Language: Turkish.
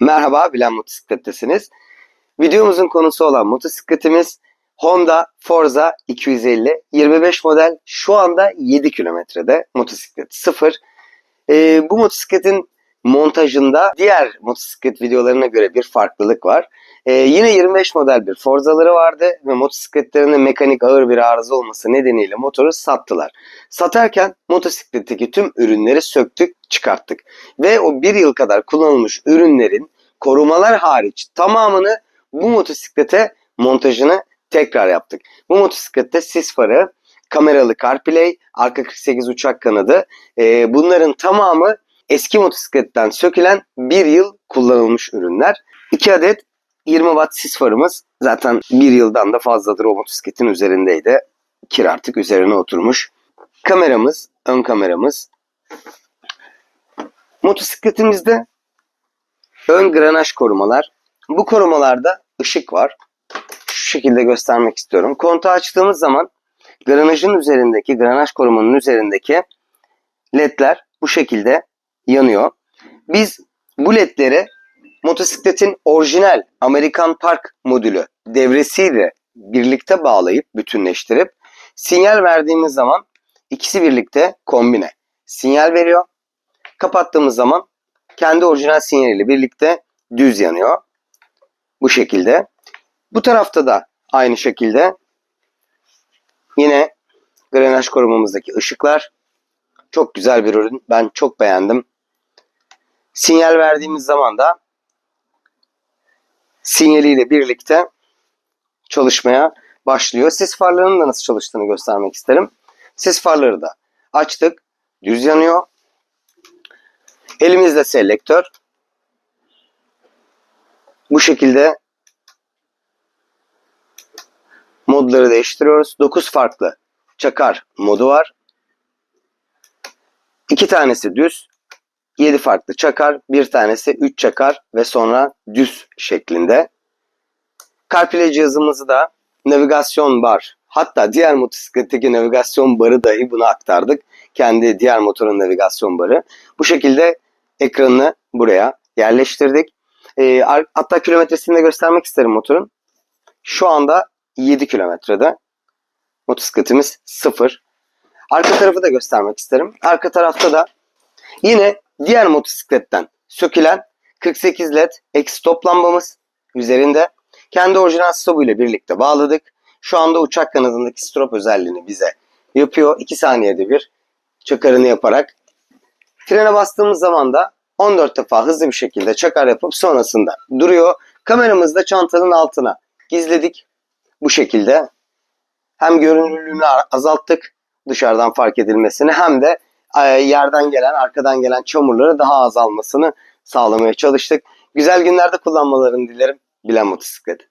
Merhaba, Bilen Motosiklet'tesiniz. Videomuzun konusu olan motosikletimiz Honda Forza 250 25 model şu anda 7 kilometrede motosiklet sıfır. Ee, bu motosikletin montajında diğer motosiklet videolarına göre bir farklılık var. Ee, yine 25 model bir Forza'ları vardı ve motosikletlerinde mekanik ağır bir arıza olması nedeniyle motoru sattılar. Satarken motosikletteki tüm ürünleri söktük, çıkarttık. Ve o bir yıl kadar kullanılmış ürünlerin korumalar hariç tamamını bu motosiklete montajını tekrar yaptık. Bu motosiklette sis farı, kameralı CarPlay, arka 48 uçak kanadı e, bunların tamamı eski motosikletten sökülen bir yıl kullanılmış ürünler. 2 adet 20 watt sis farımız zaten bir yıldan da fazladır o motosikletin üzerindeydi. Kir artık üzerine oturmuş. Kameramız, ön kameramız. Motosikletimizde ön granaj korumalar. Bu korumalarda ışık var. Şu şekilde göstermek istiyorum. Kontağı açtığımız zaman granajın üzerindeki, granaj korumanın üzerindeki ledler bu şekilde yanıyor. Biz bu ledleri motosikletin orijinal Amerikan Park modülü devresiyle birlikte bağlayıp bütünleştirip sinyal verdiğimiz zaman ikisi birlikte kombine sinyal veriyor. Kapattığımız zaman kendi orijinal sinyaliyle birlikte düz yanıyor. Bu şekilde. Bu tarafta da aynı şekilde yine grenaj korumamızdaki ışıklar çok güzel bir ürün. Ben çok beğendim. Sinyal verdiğimiz zaman da sinyaliyle birlikte çalışmaya başlıyor. Sis farlarının da nasıl çalıştığını göstermek isterim. Sis farları da açtık. Düz yanıyor. Elimizde selektör. Bu şekilde modları değiştiriyoruz. 9 farklı çakar modu var. 2 tanesi düz, 7 farklı çakar, bir tanesi 3 çakar ve sonra düz şeklinde. CarPlay cihazımızı da navigasyon bar, hatta diğer motosikletteki navigasyon barı dahi buna aktardık. Kendi diğer motorun navigasyon barı. Bu şekilde ekranını buraya yerleştirdik. E, hatta kilometresini de göstermek isterim motorun. Şu anda 7 kilometrede. Motosikletimiz 0. Arka tarafı da göstermek isterim. Arka tarafta da yine diğer motosikletten sökülen 48 led eksi stop lambamız üzerinde. Kendi orijinal stopu ile birlikte bağladık. Şu anda uçak kanadındaki strop özelliğini bize yapıyor. 2 saniyede bir çakarını yaparak. Frene bastığımız zaman da 14 defa hızlı bir şekilde çakar yapıp sonrasında duruyor. Kameramızı da çantanın altına gizledik. Bu şekilde hem görünürlüğünü azalttık dışarıdan fark edilmesini hem de yerden gelen arkadan gelen çamurları daha azalmasını sağlamaya çalıştık. Güzel günlerde kullanmalarını dilerim. Bilen motosiklet.